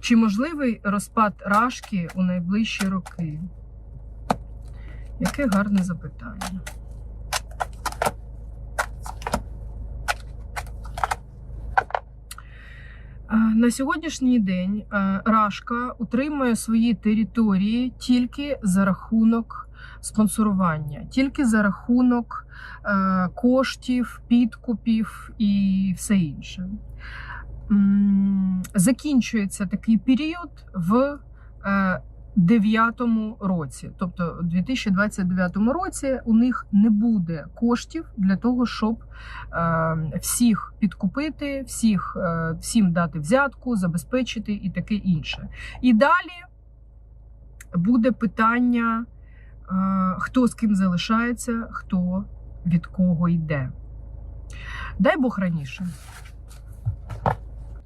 Чи можливий розпад Рашки у найближчі роки? Яке гарне запитання. На сьогоднішній день Рашка утримує свої території тільки за рахунок спонсорування, тільки за рахунок коштів, підкупів і все інше. Закінчується такий період в е, 9 році, тобто у 2029 році у них не буде коштів для того, щоб е, всіх підкупити, всіх, е, всім дати взятку, забезпечити і таке інше. І далі буде питання, е, хто з ким залишається, хто від кого йде. Дай Бог раніше.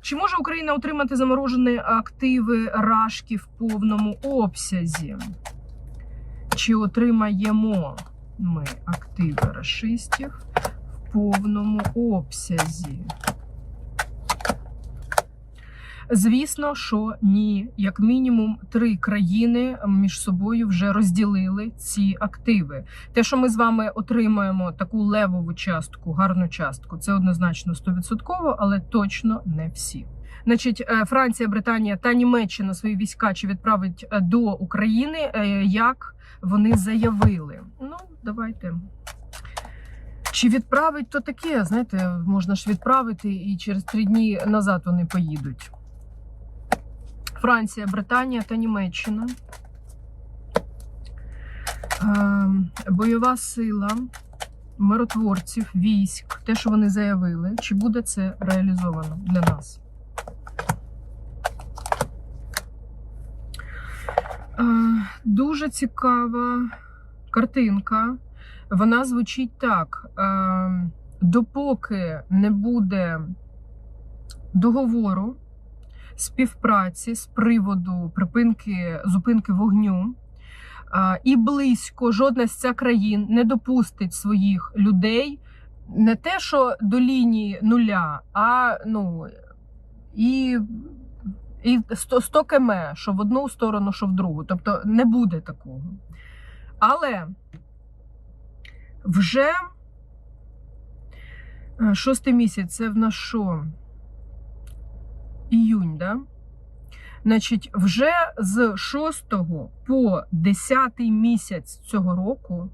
Чи може Україна отримати заморожені активи Рашки в повному обсязі? Чи отримаємо ми активи рашистів в повному обсязі? Звісно, що ні. Як мінімум три країни між собою вже розділили ці активи. Те, що ми з вами отримаємо таку левову частку, гарну частку, це однозначно 100%, але точно не всі. Значить, е, Франція, Британія та Німеччина свої війська чи відправить е, до України, е, як вони заявили. Ну, давайте. Чи відправить то таке? Знаєте, можна ж відправити і через три дні назад вони поїдуть. Франція, Британія та Німеччина. Ем, Бойова сила миротворців, військ, те, що вони заявили, чи буде це реалізовано для нас? Е, Дуже цікава картинка. Вона звучить так: Е, допоки не буде договору співпраці з приводу припинки зупинки вогню. І близько жодна з цих країн не допустить своїх людей не те, що до лінії нуля, а ну і, і 100, 100 км, що в одну сторону, що в другу. Тобто не буде такого. Але вже шостий місяць це в нас що? Іюнь, да? Значить, вже з 6 по 10 місяць цього року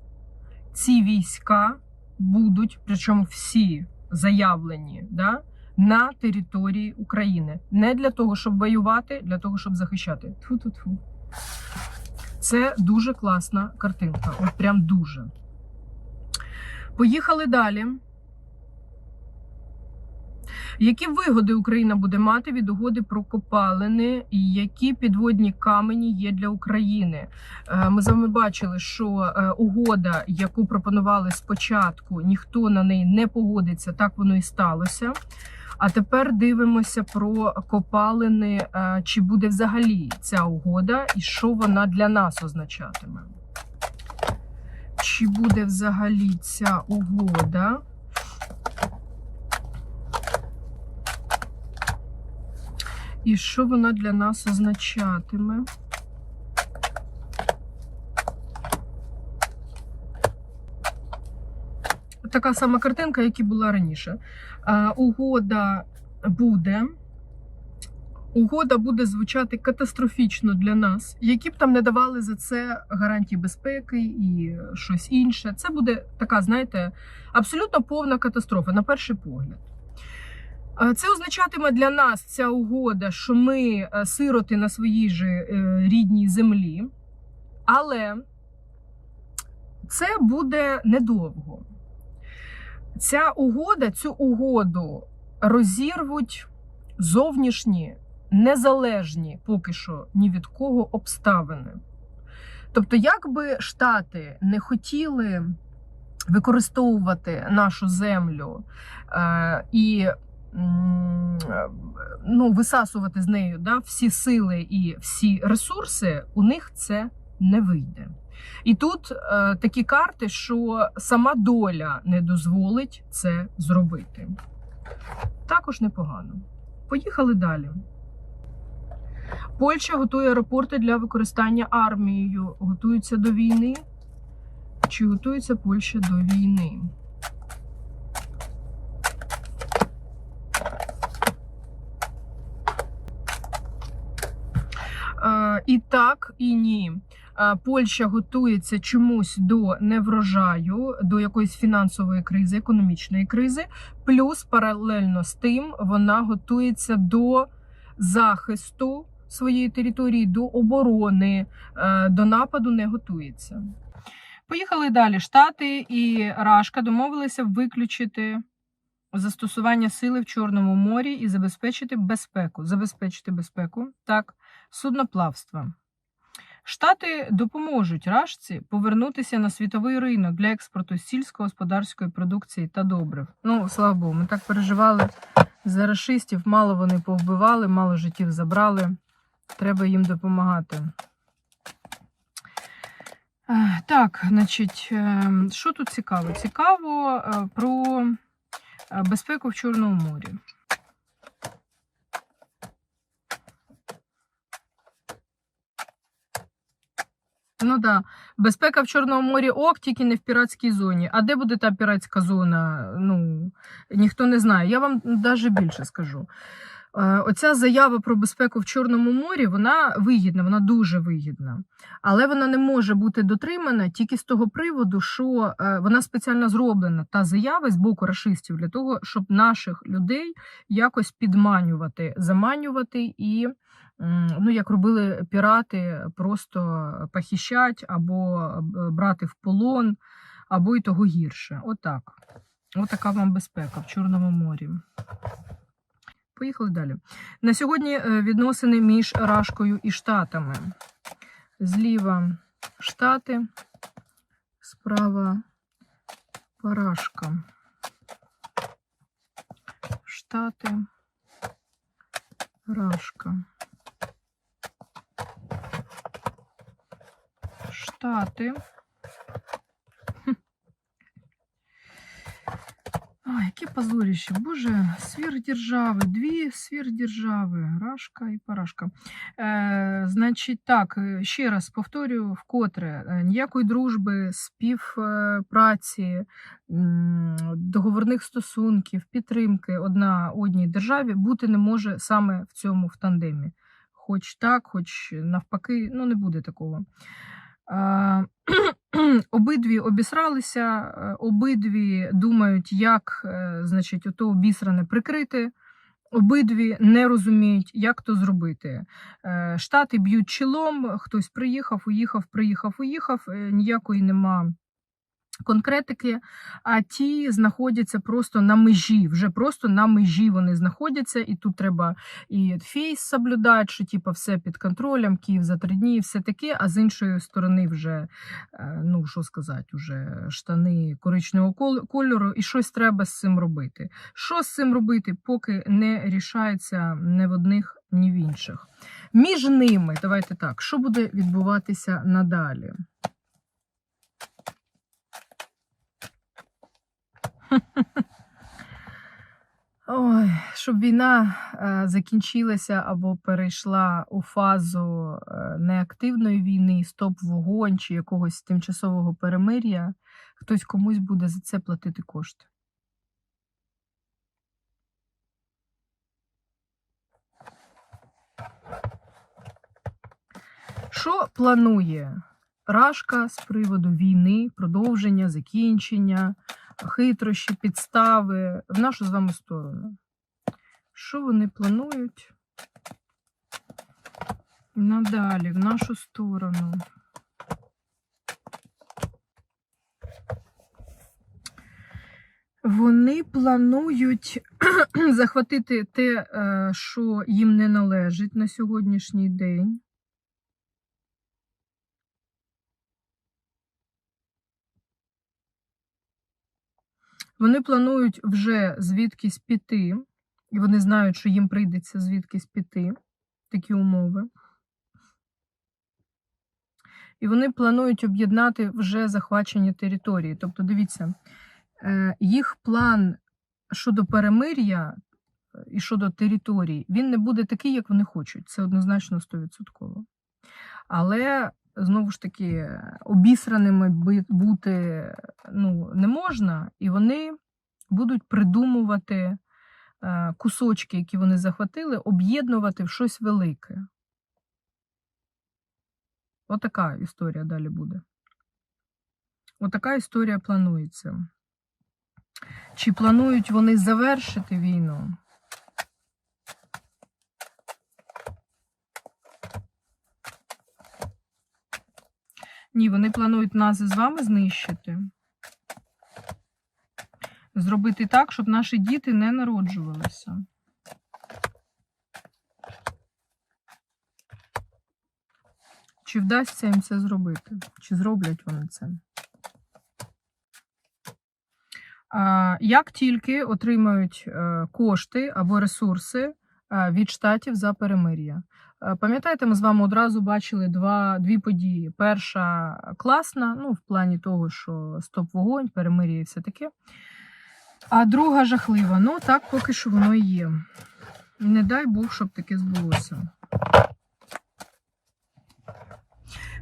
ці війська будуть, причому всі заявлені, да, на території України. Не для того, щоб воювати, для того, щоб захищати. Тьфу-тьфу-тьфу. Це дуже класна картинка. От прям дуже. Поїхали далі. Які вигоди Україна буде мати від угоди про копалини, і які підводні камені є для України? Е, Ми з вами бачили, що е, угода, яку пропонували спочатку, ніхто на неї не погодиться. Так воно і сталося. А тепер дивимося про копалини, е, чи буде взагалі ця угода, і що вона для нас означатиме. Чи буде взагалі ця угода? І що вона для нас означатиме? Така сама картинка, як і була раніше. Угода буде. Угода буде звучати катастрофічно для нас, які б там не давали за це гарантії безпеки і щось інше. Це буде така, знаєте, абсолютно повна катастрофа на перший погляд. Е, Це означатиме для нас ця угода, що ми е, сироти на своїй же е, рідній землі, але це буде недовго. Ця угода, цю угоду розірвуть зовнішні, незалежні поки що ні від кого обставини. Тобто, як би Штати не хотіли використовувати нашу землю е, і ну, висасувати з нею да, всі сили і всі ресурси, у них це не вийде. І тут е, такі карти, що сама доля не дозволить це зробити. Також непогано. Поїхали далі. Польща готує аеропорти для використання армією. Готується до війни. Чи готується Польща до війни? Е, І так, і ні. Польща готується чомусь до неврожаю, до якоїсь фінансової кризи, економічної кризи. Плюс паралельно з тим вона готується до захисту своєї території, до оборони, до нападу не готується. Поїхали далі. Штати і Рашка домовилися виключити застосування сили в Чорному морі і забезпечити безпеку. Забезпечити безпеку, так, судноплавства. Штати допоможуть Рашці повернутися на світовий ринок для експорту сільськогосподарської продукції та добрив. Ну, слава Богу, ми так переживали за рашистів, мало вони повбивали, мало життів забрали. Треба їм допомагати. Е, Так, значить, е, що тут цікаво? Цікаво е, про безпеку в Чорному морі. Ну да, безпека в Чорному морі ок, тільки не в піратській зоні. А де буде та піратська зона? Ну ніхто не знає. Я вам навіть більше скажу. Е, Оця заява про безпеку в Чорному морі, вона вигідна, вона дуже вигідна. Але вона не може бути дотримана тільки з того приводу, що е, вона спеціально зроблена та заява з боку рашистів для того, щоб наших людей якось підманювати, заманювати і, ну як робили пірати, просто похищать або е, брати в полон, або й того гірше. Отак. Отака вам безпека в Чорному морі. Поїхали далі. На сьогодні е, відносини між Рашкою і Штатами. Зліва Штати, справа Парашка. Штати, Рашка. Штати. Ой, яке позорище. Боже, сверхдержави, дві сверхдержави, Рашка і Парашка. Е, значить, так, е, ще раз повторюю вкотре: е, ніякої дружби, співпраці, договорних стосунків, підтримки одна одній державі бути не може саме в цьому в тандемі. Хоч так, хоч навпаки, ну не буде такого. Е, Обидві обісралися, е, обидві думають, як е, значить, ото обісране прикрити. Обидві не розуміють, як то зробити. Е, Штати б'ють чолом, хтось приїхав, уїхав, приїхав, уїхав. Ніякої нема конкретики, а ті знаходяться просто на межі. Вже просто на межі вони знаходяться, і тут треба і фейс соблюдати, що типу, все під контролем, Київ за три дні, все таке. А з іншої сторони, вже е, ну що сказати, уже штани коричневого кольору, і щось треба з цим робити. Що з цим робити, поки не рішається ні в одних, ні в інших. Між ними, давайте так, що буде відбуватися надалі? Ой, щоб війна е, закінчилася або перейшла у фазу е, неактивної війни, стоп вогонь чи якогось тимчасового перемир'я, хтось комусь буде за це платити кошти. Що планує Рашка з приводу війни, продовження, закінчення, хитрощі, підстави в нашу з вами сторону? Що вони планують надалі, в нашу сторону? Вони планують захватити те, е, що їм не належить на сьогоднішній день. Вони планують вже звідкись піти, і вони знають, що їм прийдеться звідкись піти, такі умови. І вони планують об'єднати вже захвачені території. Тобто, дивіться, е, їх план щодо перемир'я і щодо територій, він не буде такий, як вони хочуть. Це однозначно 100%. Але знову ж таки, обісраними бути ну, не можна, і вони будуть придумувати е, кусочки, які вони захватили, об'єднувати в щось велике. Отака історія далі буде. Отака історія планується. Чи планують вони завершити війну? Ні, вони планують нас з вами знищити. Зробити так, щоб наші діти не народжувалися. Чи вдасться їм це зробити? Чи зроблять вони це? Як тільки отримають е, кошти або ресурси е, від штатів за перемир'я. Е, Пам'ятаєте, ми з вами одразу бачили два, дві події. Перша класна, ну, в плані того, що стоп вогонь, перемир'я і все таке. А друга жахлива. Ну, так поки що воно і є. Не дай Бог, щоб таке збулося.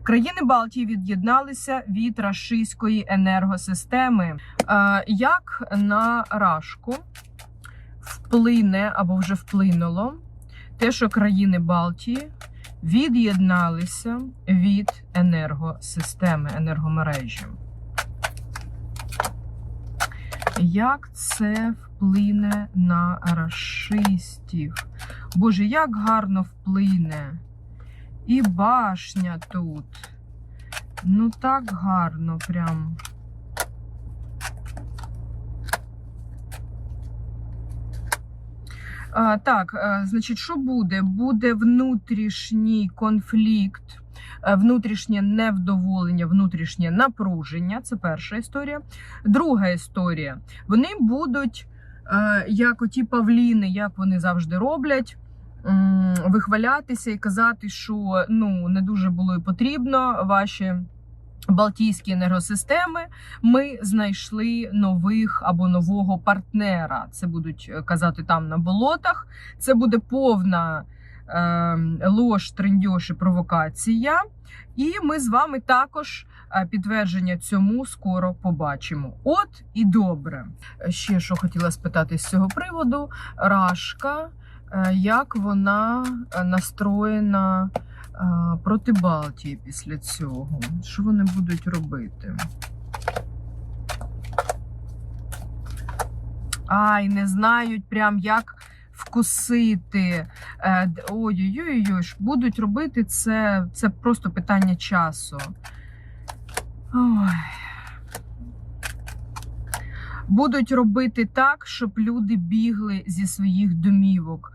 Країни Балтії від'єдналися від рашистської енергосистеми. Е, Як на Рашку вплине або вже вплинуло те, що країни Балтії від'єдналися від енергосистеми, енергомережі? Як це вплине на рашистів? Боже, як гарно вплине. І башня тут. Ну так гарно прям. Так, е, значить, що буде? Буде внутрішній конфлікт, е, внутрішнє невдоволення, внутрішнє напруження. Це перша історія. Друга історія. Вони будуть, е, як оті павліни, як вони завжди роблять. Вихвалятися і казати, що ну не дуже було і потрібно ваші Балтійські енергосистеми. Ми знайшли нових або нового партнера. Це будуть е, казати там на болотах. Це буде повна е, лож, трендьош і провокація. І ми з вами також е, підтвердження цьому скоро побачимо. От і добре. Ще що хотіла спитати з цього приводу: Рашка, е, як вона е, настроєна е, проти Балтії після цього? Що вони будуть робити? Ай, не знають прям як вкусити. Е, Ой-ой-ой, будуть робити це, це просто питання часу. Ой. Будуть робити так, щоб люди бігли зі своїх домівок.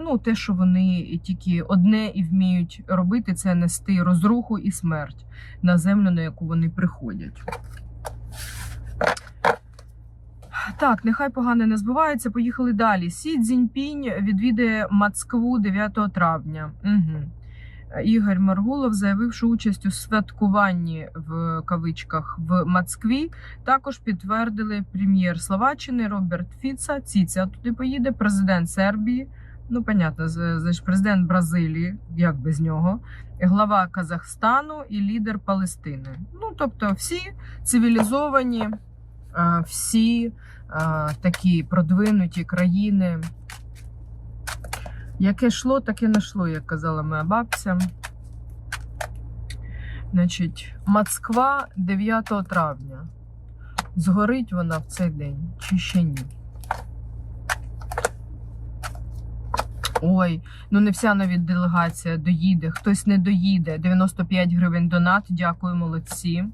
Ну, те, що вони тільки одне і вміють робити, це нести розруху і смерть на землю, на яку вони приходять. Так, нехай погане не збувається. Поїхали далі. Сі Цзіньпінь відвідає Москву 9 травня. Угу. Ігор Маргулов заявив, що участь у святкуванні в кавичках в Москві також підтвердили прем'єр Словаччини Роберт Фіца. Ціця туди поїде, президент Сербії. Ну, понятно, значить, президент Бразилії, як без нього, глава Казахстану і лідер Палестини. Ну, тобто, всі цивілізовані, всі такі продвинуті країни. Яке йшло, таке не йшло, як казала моя бабця. Значить, Москва 9 травня. Згорить вона в цей день чи ще ні? Ой, ну не вся навіть делегація доїде, хтось не доїде. 95 гривень донат. Дякую, молодці.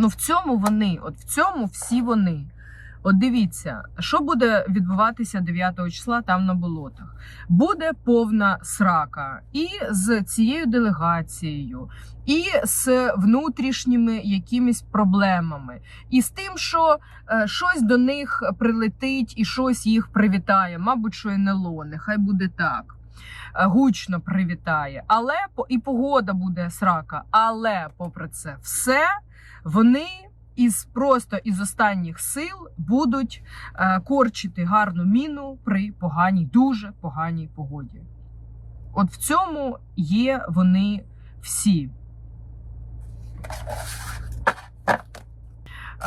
Ну в цьому вони, от в цьому всі вони. От дивіться, що буде відбуватися 9 числа там на болотах. Буде повна срака і з цією делегацією, і з внутрішніми якимись проблемами, і з тим, що е, щось до них прилетить і щось їх привітає. Мабуть, що НЛО, нехай буде так. Е, Гучно привітає, але і погода буде срака. Але попри це все Вони із просто із останніх сил будуть е, корчити гарну міну при поганій, дуже поганій погоді. От в цьому є вони всі.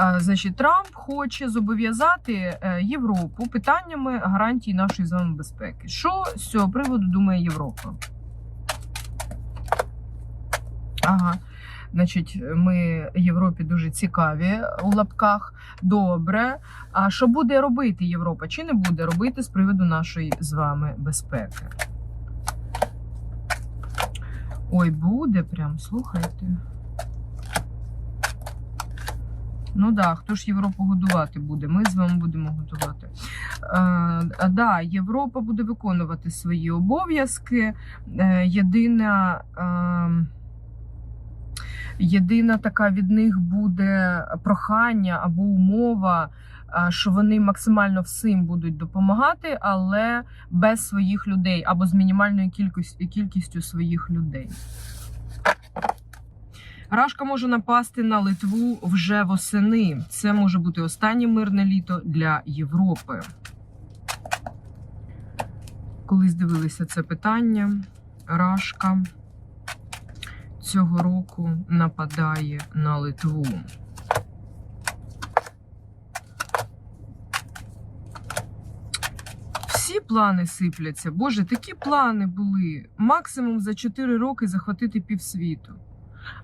Е, Значить, Трамп хоче зобов'язати е, Європу питаннями гарантії нашої з вами безпеки. Що з цього приводу думає Європа? Ага. Значить, ми Європі дуже цікаві у лапках. Добре. А що буде робити Європа? Чи не буде робити з приводу нашої з вами безпеки? Ой, буде прям, слухайте. Ну да, хто ж Європу годувати буде? Ми з вами будемо годувати. Е, да, Європа буде виконувати свої обов'язки. Е, єдина. Е, Єдина така від них буде прохання або умова, що вони максимально всім будуть допомагати, але без своїх людей або з мінімальною кількістю, кількістю своїх людей. Рашка може напасти на Литву вже восени. Це може бути останнє мирне літо для Європи. Колись дивилися це питання. Рашка цього року нападає на Литву. Всі плани сипляться. Боже, такі плани були. Максимум за 4 роки захватити півсвіту.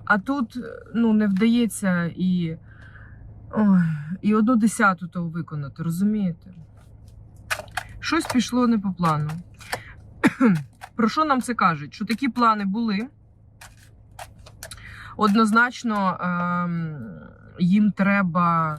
А тут ну, не вдається і, ой, і одну десяту того виконати, розумієте? Щось пішло не по плану. Про що нам це кажуть? Що такі плани були? Однозначно ем, їм треба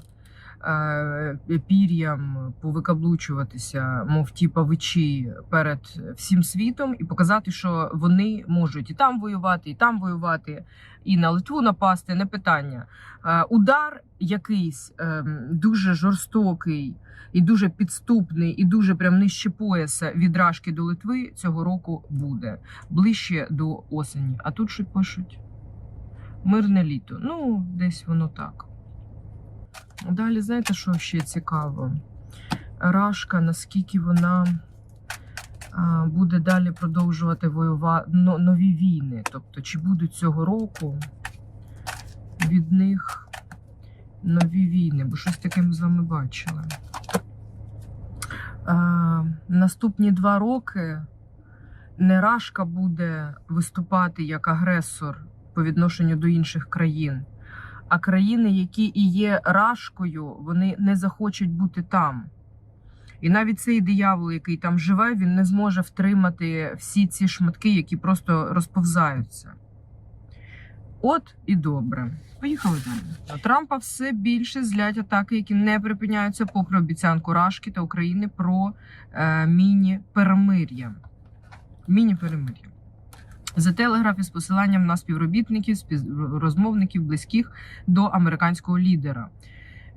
е, пір'ям повикаблучуватися, мов ті павичі перед всім світом, і показати, що вони можуть і там воювати, і там воювати, і на Литву напасти, не питання. Е, удар якийсь ем, дуже жорстокий. І дуже підступний, і дуже прям нижче пояса від Рашки до Литви цього року буде ближче до осені. А тут що пишуть? Мирне літо. Ну, десь воно так. Далі, знаєте, що ще цікаво? Рашка, наскільки вона буде далі продовжувати воювати нові війни. Тобто, чи будуть цього року від них нові війни? Бо щось таке ми з вами бачили. А, наступні два роки не Рашка буде виступати як агресор по відношенню до інших країн. А країни, які і є рашкою, вони не захочуть бути там. І навіть цей диявол, який там живе, він не зможе втримати всі ці шматки, які просто розповзаються. От і добре. Поїхали далі. Трампа все більше злять атаки, які не припиняються, попри обіцянку Рашки та України про е, міні-перемир'я. Міні-перемир'я. За телеграф із посиланням на співробітників, співрозмовників близьких до американського лідера.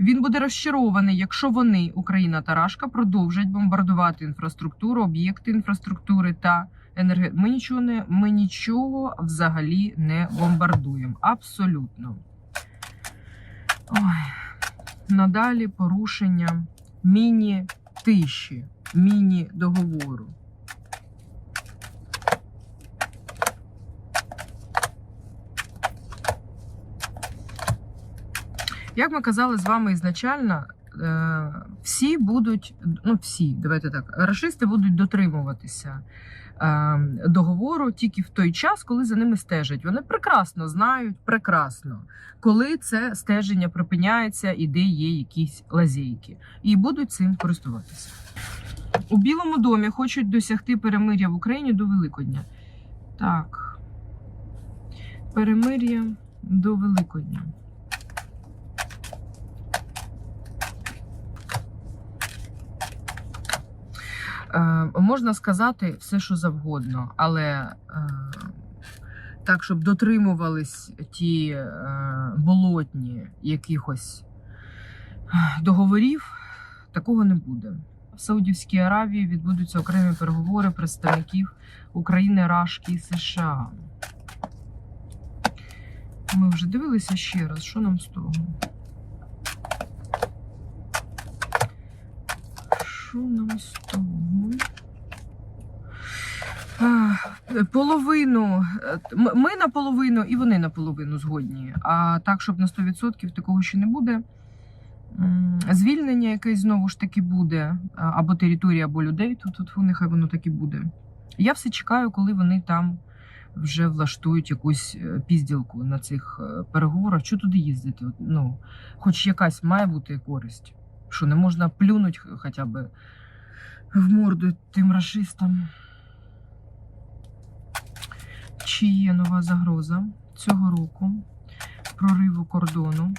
Він буде розчарований, якщо вони, Україна та Рашка, продовжать бомбардувати інфраструктуру, об'єкти інфраструктури та енерги. Ми нічого не ми нічого взагалі не бомбардуємо. Абсолютно. Ой. Надалі порушення міні-тиші, міні-договору. Як ми казали з вами ізначально, е, всі будуть, ну всі, давайте так, рашисти будуть дотримуватися е, договору тільки в той час, коли за ними стежать. Вони прекрасно знають, прекрасно, коли це стеження припиняється і де є якісь лазейки, і будуть цим користуватися. У Білому домі хочуть досягти перемир'я в Україні до Великодня. Так, перемир'я до Великодня. Можна сказати все, що завгодно, але е, так, щоб дотримувались ті е, болотні якихось договорів, такого не буде. В Саудівській Аравії відбудуться окремі переговори представників України, Рашки і США. Ми вже дивилися ще раз, що нам з того. Що нам з того? Половину. е, Ми наполовину і вони наполовину згодні. А так, щоб на 100% такого ще не буде. Звільнення якесь знову ж таки буде, або територія, або людей. Тут, тут нехай воно так і буде. Я все чекаю, коли вони там вже влаштують якусь е, пізділку на цих е, переговорах. Що туди їздити? Ну, хоч якась має бути користь. Що не можна плюнути хоча б в морду тим расистам. Чи є нова загроза цього року прориву кордону,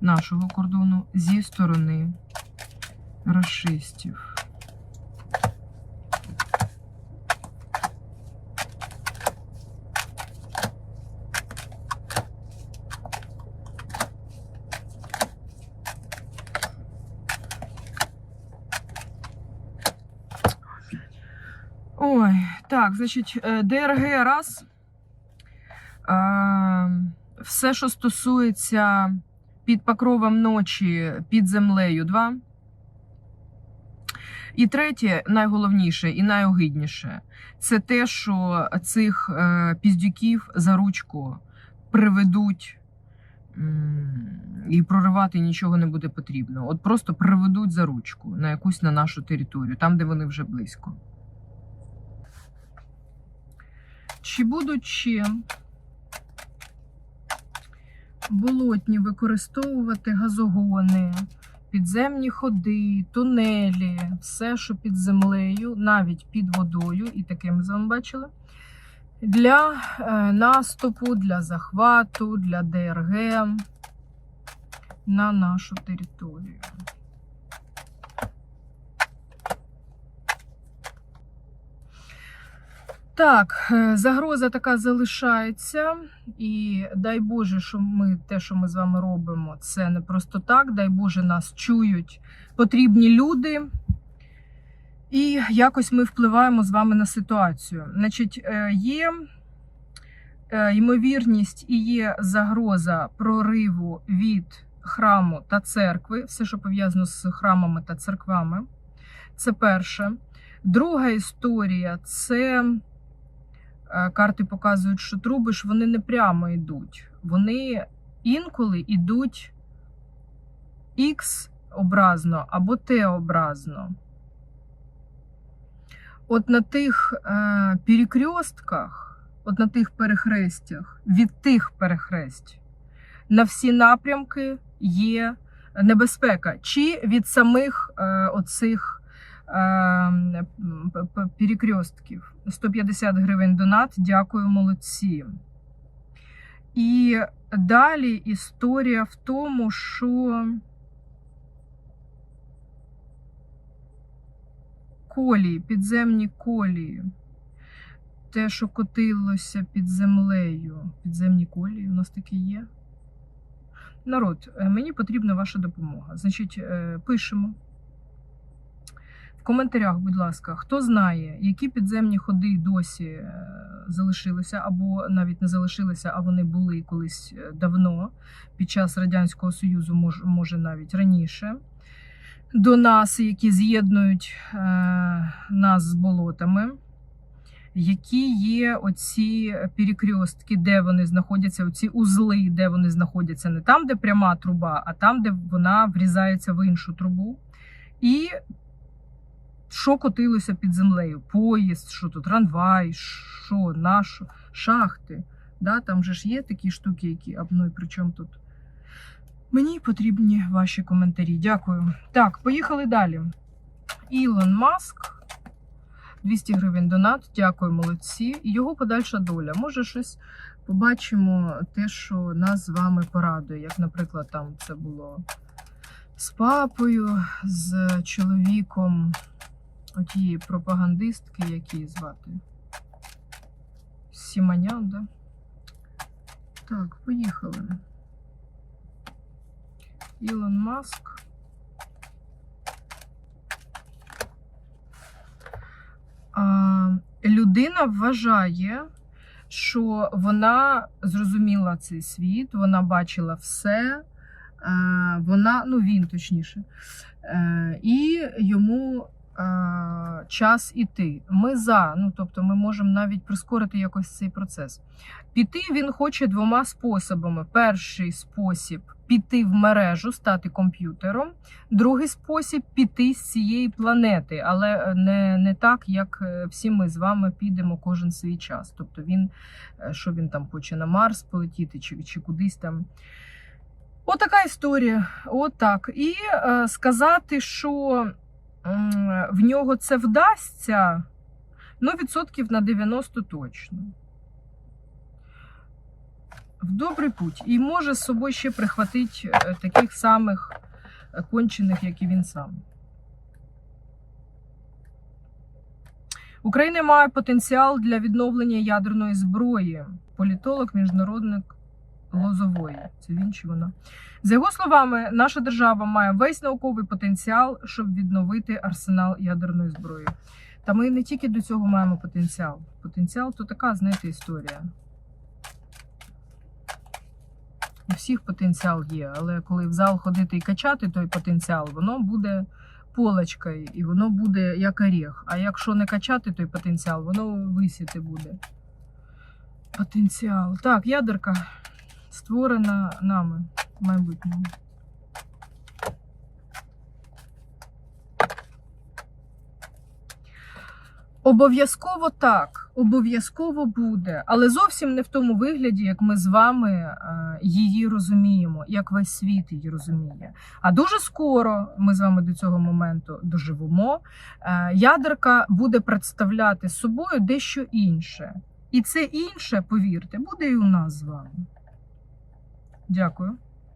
нашого кордону зі сторони расистів? Ой, так, значить, е, ДРГ раз. Все, що стосується під покровом ночі, під землею, два. І третє, найголовніше і найогидніше, це те, що цих е, піздюків за ручку приведуть і проривати нічого не буде потрібно. От просто приведуть за ручку на якусь на нашу територію, там, де вони вже близько. Чи будуть ще болотні використовувати газогони, підземні ходи, тунелі, все, що під землею, навіть під водою, і таке ми з вами бачили, для е, наступу, для захвату, для ДРГ на нашу територію. Так, е, загроза така залишається, і дай Боже, що ми те, що ми з вами робимо, це не просто так. Дай Боже, нас чують потрібні люди. І якось ми впливаємо з вами на ситуацію. Значить, е, є е, ймовірність і є загроза прориву від храму та церкви, все, що пов'язано з храмами та церквами. Це перше. Друга історія це карти показують, що труби ж вони не прямо йдуть. Вони інколи йдуть Х образно або Т образно. От на тих е, перекрестках, от на тих перехрестях, від тих перехресть на всі напрямки є небезпека, чи від самих е, оцих е, перекрестків. 150 гривень донат. Дякую, молодці. І далі історія в тому, що колії, підземні колії. Те, що котилося під землею. Підземні колії у нас такі є. Народ, е, мені потрібна ваша допомога. Значить, е, пишемо. В коментарях, будь ласка, хто знає, які підземні ходи досі е, залишилися, або навіть не залишилися, а вони були колись е, давно, під час Радянського Союзу, мож- може навіть раніше, до нас, які з'єднують е, нас з болотами. Які є оці перекрестки, де вони знаходяться, оці узли, де вони знаходяться, не там, де пряма труба, а там, де вона врізається в іншу трубу. І що котилося під землею? Поїзд, що тут, трамвай, що, нашо, шахти. Да, там же ж є такі штуки, які а, ну і при чому тут? Мені потрібні ваші коментарі. Дякую. Так, поїхали далі. Ілон Маск. 200 гривень донат. Дякую, молодці. І його подальша доля. Може, щось побачимо, те, що нас з вами порадує. Як, наприклад, там це було з папою, з чоловіком отієї пропагандистки, як її звати. Сіманян, да? Так, поїхали. Ілон Маск. А, людина вважає, що вона зрозуміла цей світ, вона бачила все. е, Вона, ну він точніше, Е, і йому час іти. Ми за, ну тобто, ми можемо навіть прискорити якось цей процес. Піти він хоче двома способами. Перший спосіб піти в мережу, стати комп'ютером. Другий спосіб піти з цієї планети, але не, не так, як е, всі ми з вами підемо кожен свій час. Тобто він, е, що він там хоче на Марс полетіти чи, чи кудись там. Отака історія. Отак. І е, сказати, що в нього це вдасться, ну, відсотків на 90 точно. В добрий путь. І може з собою ще прихватити е, таких самих е, кончених, як і він сам. Україна має потенціал для відновлення ядерної зброї. Політолог, міжнародник Лозової. Це він чи вона. За його словами, наша держава має весь науковий потенціал, щоб відновити арсенал ядерної зброї. Та ми не тільки до цього маємо потенціал. Потенціал то така, знаєте, історія. У всіх потенціал є, але коли в зал ходити і качати той потенціал, воно буде полочкою і воно буде як орех. А якщо не качати той потенціал, воно висіти буде. Потенціал. Так, ядерка створена нами в майбутньому. Обов'язково так, обов'язково буде, але зовсім не в тому вигляді, як ми з вами е, її розуміємо, як весь світ її розуміє. А дуже скоро ми з вами до цього моменту доживемо. Е, ядерка буде представляти собою дещо інше. І це інше, повірте, буде і у нас з вами. Дякую.